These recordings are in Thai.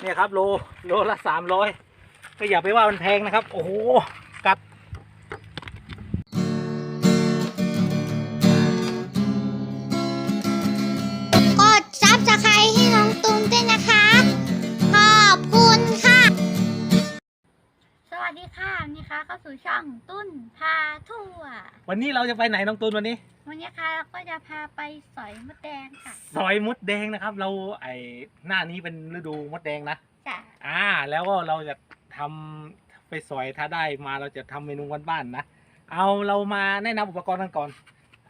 เนี่ยครับโลโลละสามร้อยก็อย่าไปว่ามันแพงนะครับ โอ้โห ววันนี้เราจะไปไหนน้องตูนวันนี้ วันนี้ค่ะเราก็จะพาไปสอยมดแดงค่ะซอยมดแดงนะครับ เราไอหน้านี้เป็นฤดูมดแดงนะจ้ะอ่า แล้วก็เราจะทำไปสอยถ้าได้มาเราจะทำเมนูบ้านๆนะเอาเรามาแนะนำอุปกรณ์กันก่อน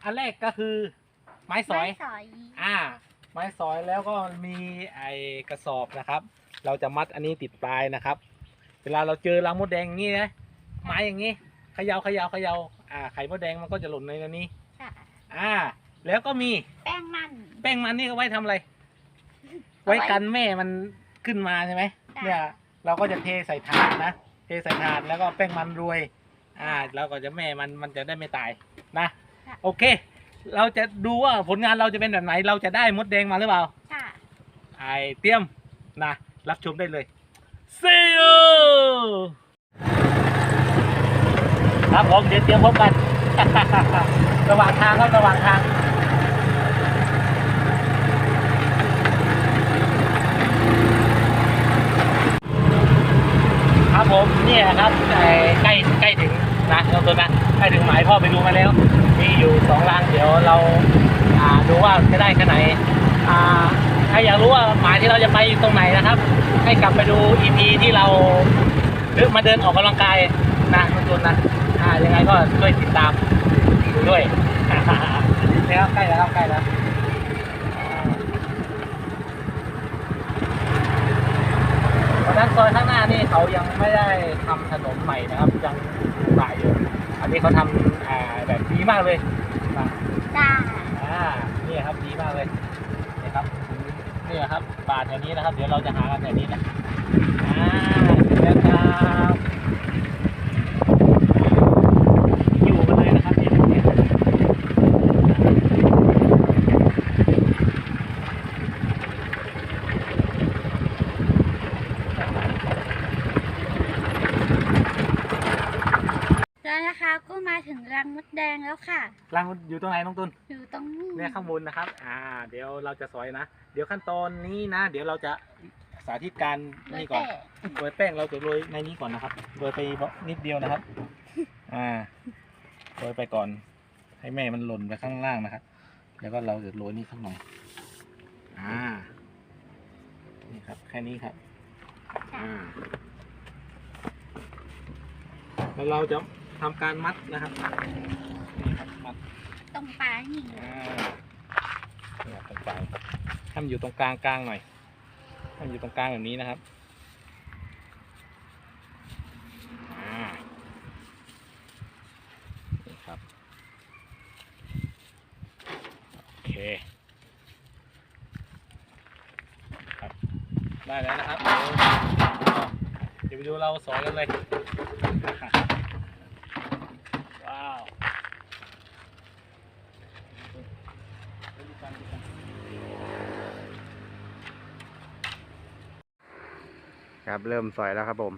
อันแรกก็คือ ไม้สอยไม่สอยอ่า ไม้สอยแล้วก็มีไอกระสอบนะครับ เราจะมัดอันนี้ติดปลายนะครับ เวลาเราเจอรังมดแดงอย่างนี้นะไม้อย่างนี้เขยาเขยาเขยา อ่าไข่มดแดงมันก็จะหล่นในนี้ค่ะอ่า แล้วก็มีแป้งมัน แป้งมันนี่ก็ไว้ทำอะไร เอาไว้ ไว้กันแม่มันขึ้นมาใช่ไหมจ้ะ เนี่ย เราก็จะเทใส่ถาดนะเทใส่ถาดแล้วก็แป้งมันรวยอ่าแล้วก็จะแม่มันมันจะได้ไม่ตายนะ โอเค เราจะดูว่าผลงานเราจะเป็นแบบไหน เราจะได้มดแดงมาหรือเปล่า ค่ะ ไอเตรียมนะ รับชมได้เลย See you ครับผมเดี๋ยวเตรียมพบกัน ระหว่างทางครับระหว่างทางครับผมนี่ยครับใกล้ใกล้ถึงนะน้องตัวนะใกล้ถึงหมายพ่อไปดูมาแล้ว มีอยู่สองรางเดี๋ยวเราดูว่าจะได้แค่ไหนอ่าใครอยากรู้ว่าหมายที่เราจะไปอยู่ตรงไหนนะครับ ให้กลับไปดู EP ที่เราเดินมาเดินออกกำลังกายนะน้องตัวนะ อ่ายังไงก็ช่วยติดตามดูด้วยนี่ครับใกล้แล้วครับใกล้แล้วอ่าตอนนั้นซอยข้างหน้านี่เขายังไม่ได้ทำถนนใหม่นะครับ ยังสายอยู่อันนี้เขาทำอ่าแบบดีมากเลยนะจ้าอ่านี่ครับดีมากเลยนี่ครับนี่ครับป่าแถวนี้นะครับ เดี๋ยวเราจะหากันแถวนี้นะอ่าถึงแล้วครับอยู่กันเลยนะครับเนี่ยเนี่ย แล้วนะคะก็มาถึงรังมด แดงแล้วค่ะรังอยู่ตรงไหนน้องตุนอยู่ตรงนี้เนี่ยข้างบนนะครับ อ่า เดี๋ยวเราจะสอยนะ เดี๋ยวขั้นตอนนี้นะ เดี๋ยวเราจะสาธิตการโดยนี่ก่อนแต่โรยแป้งเราจะโรยในนี้ก่อนนะครับโรยไปนิดเดียวนะครับ อ่าโรยไปก่อน ให้แม่มันหล่นไปข้างล่างนะครับ แล้วก็เราจะโรยนี่ข้างหน่อยอ่า นี่ครับ แค่นี้ครับ อ่า แล้วเราจะทำการมัดนะครับนี่ครับมัด ตรงปลายนี่อ่าเนี่ยตรงกลางให้มันอยู่ตรงกลางกลางหน่อยให้มันอยู่ตรงกลางแบบนี้นะครับอ่านี่ครับโอเคครับได้แล้วนะครับเดี๋ยวเดี๋ยวไปดูเราสอนกันเลย ว้าว ครับเริ่มสอยแล้วครับผม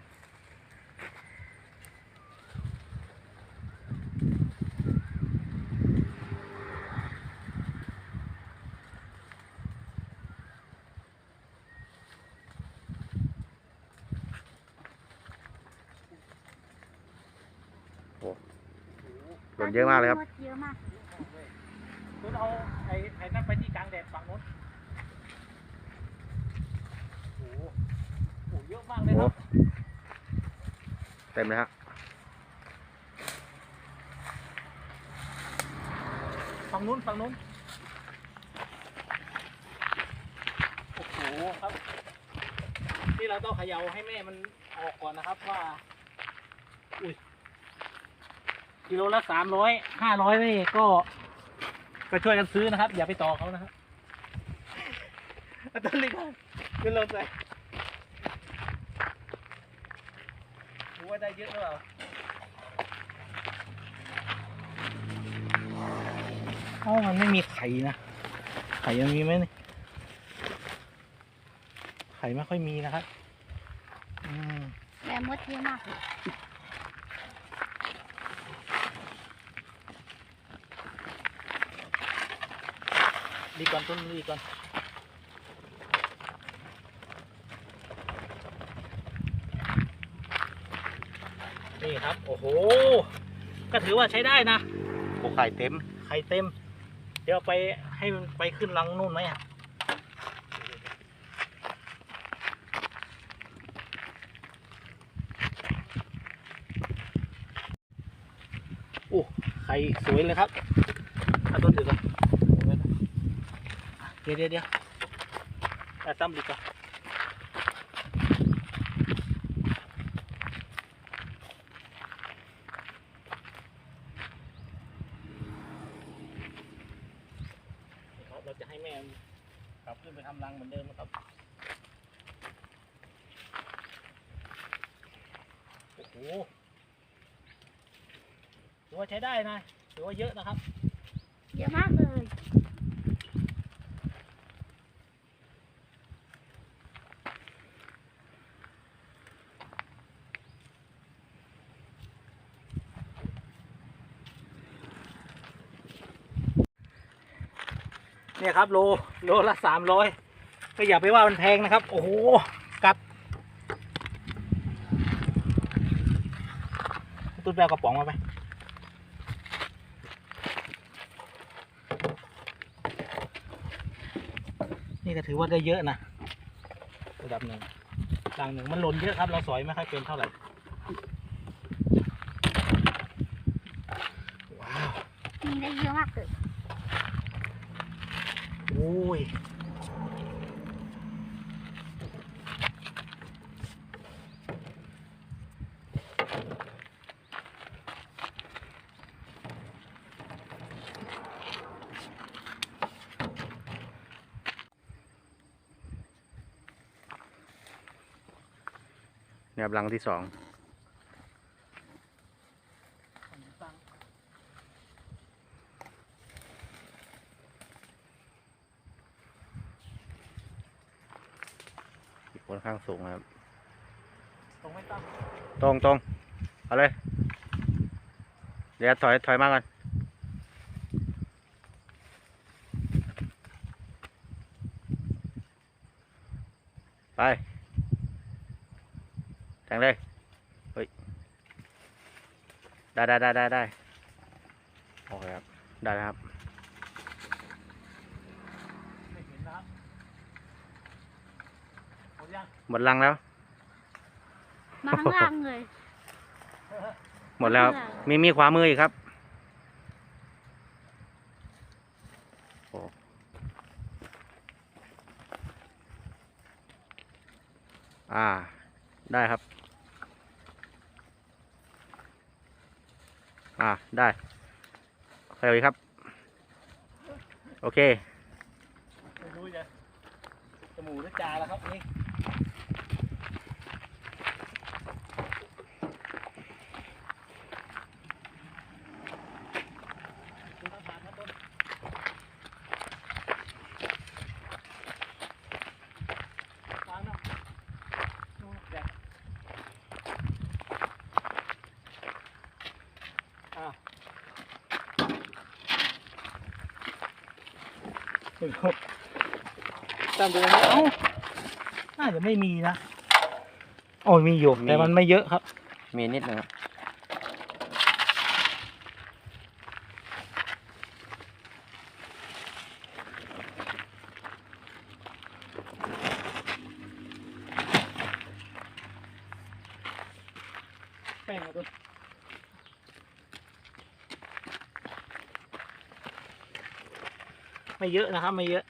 โอ้หล่นเยอะมากเลยครับ คุณเอาไอ้ไอ้นั่นไปที่กลางแดดฝั่งโน้นโอ้โหโอ้โหเยอะมากเลยครับ เต็มเลยฮะฝั่งนู้นฝั่งนู้น โอ้โหครับที่เราต้องเขย่าให้แม่มันออกก่อนนะครับว่า อุ้ยกิโลละสามร้อยห้าร้อยนี่ก็ ก็ช่วยกันซื้อนะครับ อย่าไปต่อเขานะครับเอาต้นเล็กมาขึ้นรถเลยรู้ว่าได้เยอะหรือเปล่าเอ้ามันไม่มีไข่นะไข่ยังมีไหมนี่ไข่ไม่ค่อยมีนะครับ อืมแม่มดเยอะมาก เลยดีก่อนต้นดีก่อนนี่ครับ โอ้โห ก็ถือว่าใช้ได้นะโอ้ไข่เต็ม ไข่เต็ม เดี๋ยวไปให้มันไปขึ้นรังนู่นไหมอะโอ้ไข่สวยเลยครับเอาต้นถือก่อน เดี๋ยวเดี๋ยวเดี๋ยวเอาตั้มดีกว่านี่ครับเราจะให้แม่กลับขึ้นไปทำรังเหมือนเดิมนะครับโอ้โหถือว่าใช้ได้นะถือว่าเยอะนะครับ เยอะมากเลย เนี่ยครับโลโลละสามร้อยก็อย่าไปว่ามันแพงนะครับ โอ้โหกัดตุ้นแปลกระป๋องมาไหมนี่ก็ถือว่าได้เยอะนะระดับหนึ่งดังหนึ่งมันหล่นเยอะครับ เราสอยไม่ค่อยเป็นเท่าไหร่ว้าวนี่ได้เยอะมากเลย ยเนี่ยบรังที่สอง ค่อนข้างสูงนะครับ ตรงไม่ต้อง ตรงตรงเอาเลย เดี๋ยวถอยถอยมาก่อนไปแทงเลยเฮ้ยได้ได้ได้ได้ได้โอเคครับ ได้แล้วครับม่เห็นนะครับหมดยังหมดรังแล้ว มาข้างล่างเลยหมดแล้วครับมีมีขวามืออีกครับโอ้อ่า ได้ครับ อ่า ได้ใครเอาอีกครับ โอเค ไม่รู้จะจมูกหรือจาแล้วครับนี่คุณต้องตัดนะต้นวางเนาะนู่นแดดอะไม่รู้ ตามดูนะเอ้าน่าจะไม่มีนะ โอ้ยมีอยู่มีแต่มันไม่เยอะครับ มีนิดนึงครับ แป้งมาดู ไม่เยอะนะครับ ไม่เยอะ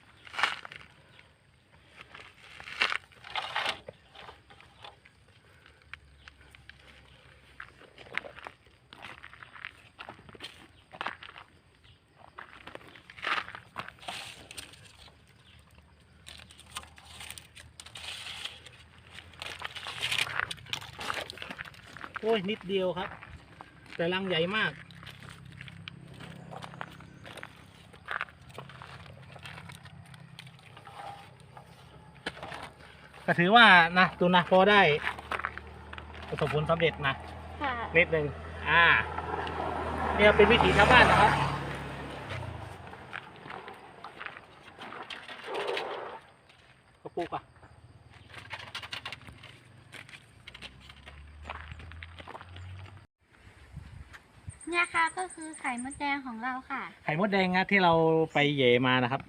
โอ้ย นิดเดียวครับ แต่รังใหญ่มาก ก็ถือว่านะตัวนะพอได้ ประสบผลสำเร็จนะค่ะนิดนึงอ่า เนี่ยเป็นวิถีชาวบ้านนะครับ ก็ปลูกอะเนี่ยค่ะก็คือไข่มดแดงของเราค่ะ ไข่มดแดงนะที่เราไปเหย่มานะครับ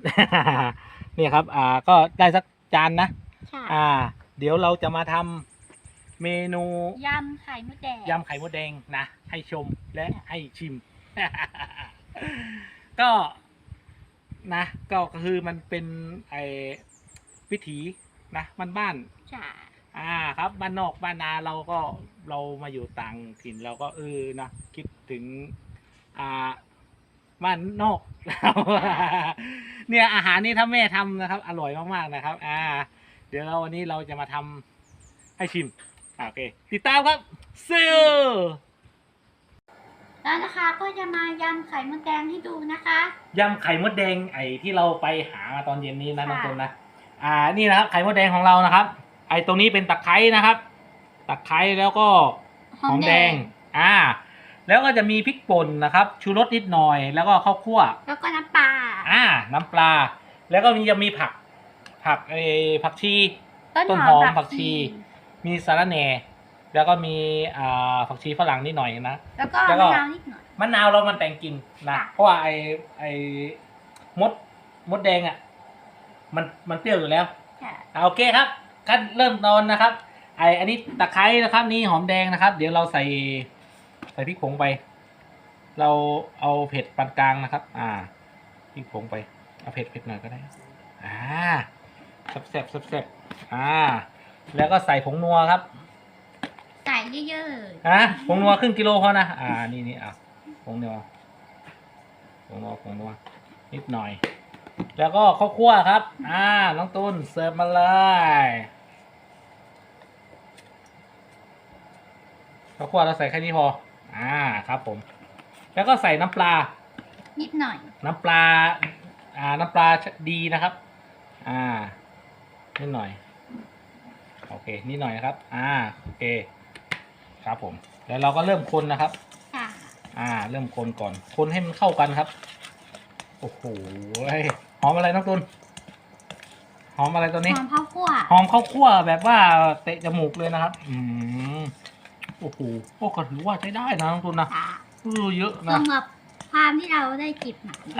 เนี่ยครับ อ่า ก็ได้สักจานนะ ค่ะอ่า เดี๋ยวเราจะมาทำเมนูยำไข่มดแดงยำไข่มดแดงนะ ให้ชมและให้ชิม ก็นะ ก็คือมันเป็นไอวิถีนะบ้านบ้านค่ะๆอ่าครับบ้านนอกบ้านนาเราก็เรามาอยู่ต่างถิ่นเราก็เออนะคิดถึงอ่าบ้านนอกเนี่ยอาหารนี้ถ้าแม่ทำนะครับ อร่อยมากๆนะครับ อ่า เดี๋ยวเราวันนี้เราจะมาทำให้ชิมอ่าโอเค ติดตามครับซื้อแล้วนะคะก็จะมายำไข่มดแดงให้ดูนะคะ ยำไข่มดแดงไอ้ที่เราไปหามาตอนเย็นนี้นะค่ะน้องตุนนะอ่านี่นะครับไข่มดแดงของเรานะครับ ไอ้ตรงนี้เป็นตะไคร้นะครับตะไคร้แล้วก็ หอมแดง อ่า แล้วก็จะมีพริกป่นนะครับ ชูรสนิดหน่อย แล้วก็ข้าวคั่ว แล้วก็น้ำปลาอ่า น้ำปลา แล้วก็มีจะมีผัก ผักเออผักชี ต้นหอมผักชี มีสาระแหน่ แล้วก็มีอ่าผักชีฝรั่งนิดหน่อยนะ แล้วก็แล้วก็ มะนาวนิดหน่อย มะนาวเรามันแต่งกลินนะค่ะ เพราะว่าไอไอมดมดแดงอะ มันมันเปรี้ยวอยู่แล้ว ค่ะ อ่าโอเคครับขั้นเริ่มตอนนะครับ ไออันนี้ตะไคร้นะครับนี่หอมแดงนะครับ เดี๋ยวเราใส่ใส่พริกผงไป เราเอาเผ็ดปานกลางนะครับ อ่าพริกผงไป เอาเผ็ดเผ็ดหน่อยก็ได้ อ่า แซ่บแซ่บแซ่บแซ่บอ่า แล้วก็ใส่ผงนัวครับ ใส่เยอะฮะผงนัวครึ่งกิโลพอนะ อ่า นี่นี่อะผงนัวผงนัวผงนัวนิดหน่อย แล้วก็ข้าวคั่วครับ อ่า น้องตุนเสิร์ฟมาเลยข้าวคั่วเราใส่แค่นี้พอ อ่า ครับผม แล้วก็ใส่น้ำปลา ๆ นิดหน่อย น้ำปลา อ่า น้ำปลาดีนะครับ อ่า นิดหน่อย โอเค นิดหน่อยนะครับ อ่า โอเค ครับผม แล้วเราก็เริ่มคนนะครับ ค่ะ อ่า เริ่มคนก่อน คนให้มันเข้ากันครับ โอ้โหหอมอะไรน้องตุนหอมอะไรตัวนี้หอมข้าวคั่วหอมข้าวคั่วแบบว่าเตะจมูกเลยนะครับ อืมโอ้โห โอ้ก็ถือว่าใช้ได้นะน้องตุนนะค่ะเออเยอะรนะวมกับ ความที่เราได้จิบหนักเพราะ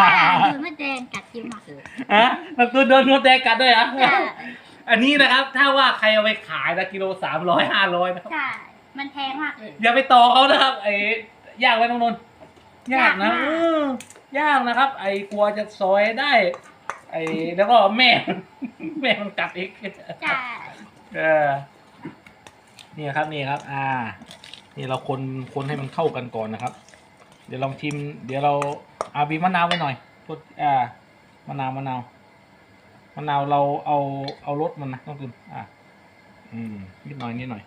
ว่าโดนมดแดงกัดจิบหนักเลยฮะน้องตุนโดนมดแดงกัดด้วยเหรอะค่ะอันนี้นะครับ ถ้าว่าใครเอาไปขายนะกิโลสามร้อยห้าร้อยนะครับใช่มันแพงมากเลย อย่าไปต่อเขานะครับไอ้ยากไหมน้องนนท์ยากนะยากมาก เออยากนะครับ ไอ้กลัวจะซอยได้ ไอ้แล้วก็แม่ แม่มันกัดอีกใช่เออนี่ครับนี่ครับ อ่า นี่เราคนคนให้มันเข้ากันก่อนนะครับ เดี๋ยวลองชิม เดี๋ยวเราเอาบีบมะนาวไว้หน่อยกดอ่ามะนาวมะนาวมะนาวเราเอาเอารสมันนะน้องตุนอ่าอืมนิดหน่อยนิดหน่อย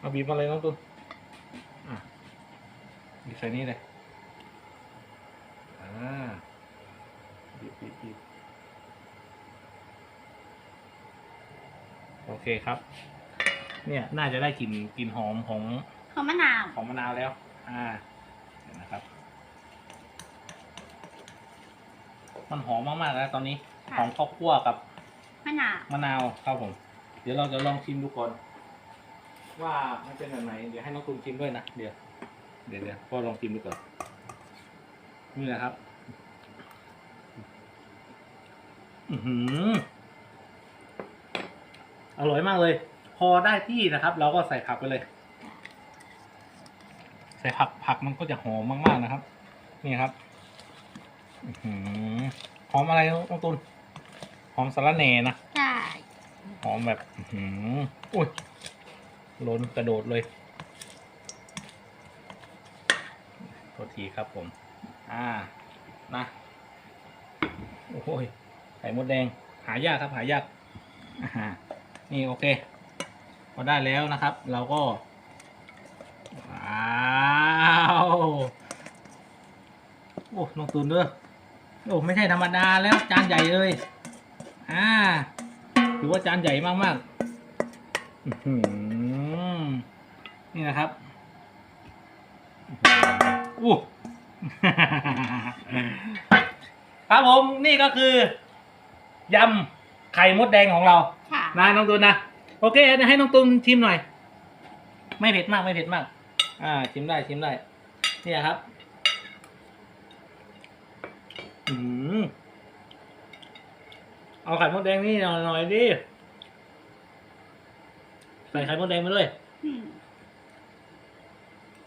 เอาบีบมาเลยน้องตุนอะบีบใส่นี่เลยอ่าบีบบีบบีบโอเคครับ เนี่ยน่าจะได้กลิ่นกลิ่นหอมของหอมมะนาว ของมะนาวแล้ว อ่าเดี๋ยวนะครับ มันหอมมากๆแล้วตอนนี้ค่ะ หอมข้าวคั่วกับมะนาวมะนาวครับผม เดี๋ยวเราจะลองชิมดูก่อนว่ามันเป็นแบบไหนเดี๋ยวให้น้องคุณชิมด้วยนะเดี๋ยวเดี๋ยวเดี๋ยวก็ลองชิมดูก่อนนี่แหละครับ อือหืออร่อยมากเลย พอได้ที่นะครับ เราก็ใส่ผักไปเลย ใส่ผักผักมันก็จะหอมมากๆนะครับ นี่ครับอื้อ หือหอมอะไรน้องตุนหอมสาระแหน่นะใช่หอมแบบอื้อหืออุ้ยล้นกระโดดเลยโทษทีครับผม อ่านะโอ้ยไข่มดแดง หายากครับหายากอ่านี่โอเค พอได้แล้วนะครับ เราก็ว้าว โอ้ลงตุนด้วย โอ้ไม่ใช่ธรรมดาแล้วจานใหญ่เลยอ่าถือว่าจานใหญ่มากๆอื้อหือนี่นะครับอู้ครับผมนี่ก็คือยำไข่มดแดงของเราค่ะนะน้องตูนนะโอเคให้น้องตูนชิมหน่อย ไม่เผ็ดมากไม่เผ็ดมาก อ่าชิมได้ชิมได้ นี่ครับ อืมเอาไข่มดแดงนี่หน่อยหน่อยดิใส่ไข่มดแดงมาด้วย อืม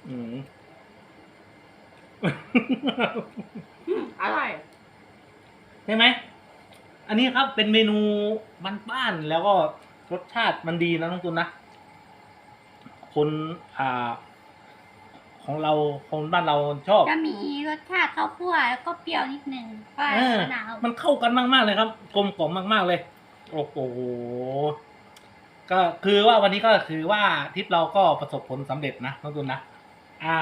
อืม อืมอร่อย ใช่ไหม อันนี้ครับเป็นเมนูบ้านๆแล้วก็รสชาติมันดีนะน้องตุนนะ คนอ่า ของเราคนบ้านเราชอบ จะมีรสชาติข้าวคั่วแล้วก็เปรี้ยวนิดนึงก็เออมะนาวมันเข้ากันมากๆเลยครับ กลมกล่อมมากๆเลย โอ้โหก็คือว่าวันนี้ก็คือว่าทริปเราก็ประสบผลสำเร็จนะน้องตุนนะอ่า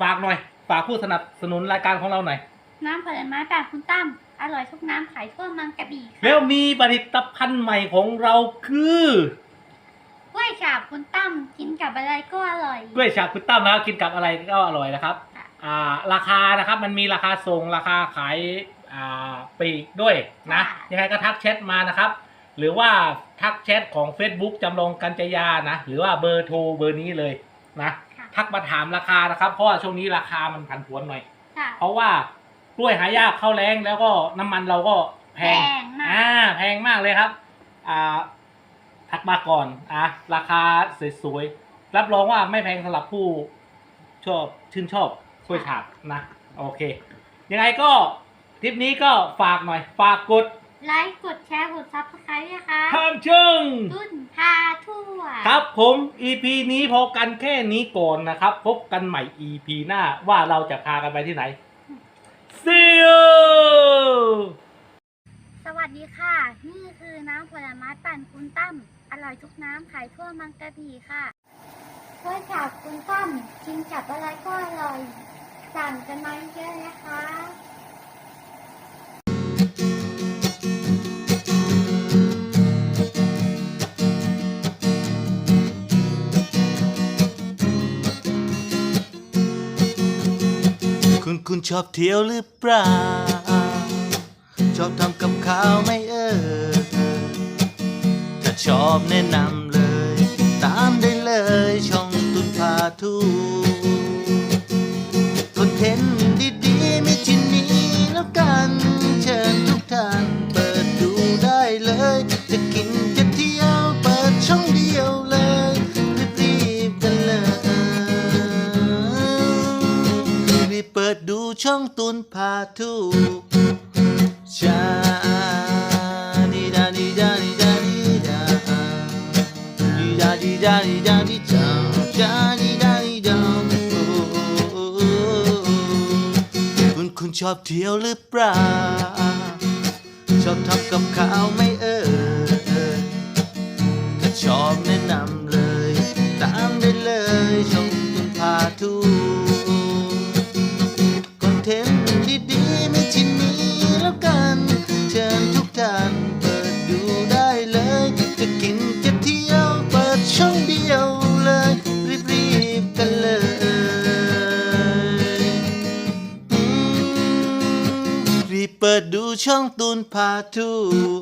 ฝากหน่อย ฝากผู้สนับสนุนรายการของเราหน่อยน้ำผลไม้แบบคุณตั้มอร่อยทุกน้ำขายทั่วเมืองกระบี่ค่ะแล้วมีผลิตภัณฑ์ใหม่ของเราคือก ล้วยฉาบคุณตั้มกินกับอะไรก็อร่อย กล้วยฉาบคุณตั้มนะครับกินกับอะไรก็อร่อยนะครับค่ะ อ่าราคานะครับมันมีราคาส่งราคาขายอ่าปลีกด้วยนะยังไงก็ทักแชทมานะครับ หรือว่าทักแชทของ Facebook จำลองกัญจยานะ หรือว่าเบอร์โทรเบอร์นี้เลยนะค่ะทักมาถามราคานะครับ เพราะว่าช่วงนี้ราคามันผันผวนหน่อย ค่ะเพราะว่ากล้วยหายากเข้าแรงแล้วก็น้ำมันเราก็แพงแพงมากอ่าแพงมากเลยครับ อ่า ทักมาก่อนอะราคาสวยๆ รับรองว่าไม่แพงสำหรับผู้ชอบชื่นชอบกล้วยฉาบนะ โอเค ยังไงก็ทริปนี้ก็ฝากหน่อย ฝากกดไลค์ กดแชร์ กดซับสไครต์นะคะทางช่องตุ้นพาทั่ว ครับผม EP นี้พอกันแค่นี้ก่อนนะครับ พบกันใหม่ EP หน้าว่าเราจะพากันไปที่ไหน See you ส วัสดีค่ะ นี่คือน้ำผลไม้ปั่นคุณตั้มอร่อยทุกน้ำขายทั่วเมืองกระบี่ค่ะกล้วยฉาบคุณตั้มกินกับอะไรก็อร่อยสั่งกันมาเยอะๆนะคะคุณคุณชอบเที่ยวหรือเปล่า ชอบทำกับข้าวไม่เออ ถ้าชอบแนะนำเลย ตามได้เลยช่องตุนพาทู หรือเปล่า ชอบทำกับข้าวไม่เอ่ยถ้าชอบแนะนำเลย ตามได้เลยชมตุนพาทูค Patu.